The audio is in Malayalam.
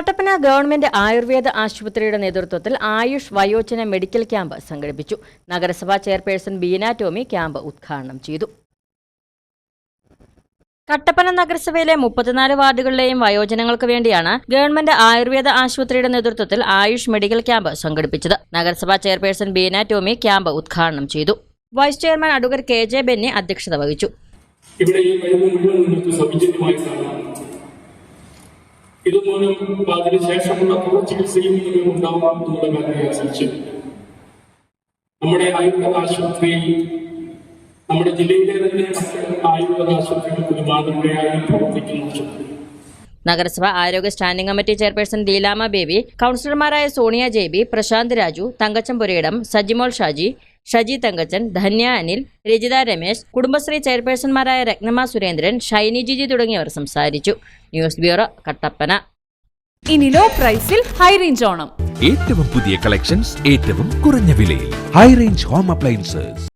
കട്ടപ്പന ഗവൺമെന്റ് ആയുർവേദ ആശുപത്രിയുടെ നേതൃത്വത്തിൽ ആയുഷ് വയോജന മെഡിക്കൽ ക്യാമ്പ് സംഘടിപ്പിച്ചു. നഗരസഭാ ചെയർപേഴ്സൺ ബീന ടോമി ക്യാമ്പ് ഉദ്ഘാടനം ചെയ്തു. കട്ടപ്പന നഗരസഭയിലെ മുപ്പത്തിനാല് വാർഡുകളിലെയും വയോജനങ്ങൾക്ക് വേണ്ടിയാണ് ഗവൺമെന്റ് ആയുർവേദ ആശുപത്രിയുടെ നേതൃത്വത്തിൽ ആയുഷ് മെഡിക്കൽ ക്യാമ്പ് സംഘടിപ്പിച്ചത്. നഗരസഭാ ചെയർപേഴ്സൺ ബീന ടോമി ക്യാമ്പ് ഉദ്ഘാടനം ചെയ്തു. Vice chairman advocate K J Benny അധ്യക്ഷത വഹിച്ചു. ഇവിടെ ഈ മുഴുവൻ നിങ്ങൾക്ക് സൗജന്യമായി ഇതുമൂലം അതിനുശേഷമുള്ള തുടർ ചികിത്സയും ഉണ്ടാവും എന്നുള്ള കാര്യത്തിൽ സംശയം നമ്മുടെ ആയുർവേദ ആശുപത്രി നമ്മുടെ ജില്ലയിലെ തന്നെ ആയുർവേദ ഒരു മാതൃകയായി പ്രവർത്തിക്കുന്ന നഗരസഭ ആരോഗ്യ standing committee chairperson Leelamma Baby കൗൺസിലർമാരായ സോണിയ ജേബി പ്രശാന്ത് രാജു തങ്കച്ചംപുരയിടം സജിമോൾ ഷാജി ഷജി തങ്കച്ചൻ ധന്യ അനിൽ രജിത രമേശ് കുടുംബശ്രീ ചെയർപേഴ്സൺമാരായ രത്നമ സുരേന്ദ്രൻ ഷൈനി ജിജി തുടങ്ങിയവർ സംസാരിച്ചു. News bureau Kattappana. ഇനി ലോ പ്രൈസിൽ ഹൈ റേഞ്ച് ഓണം. ഏറ്റവും പുതിയ കളക്ഷൻസ് ഏറ്റവും കുറഞ്ഞ വിലയിൽ. High range home appliances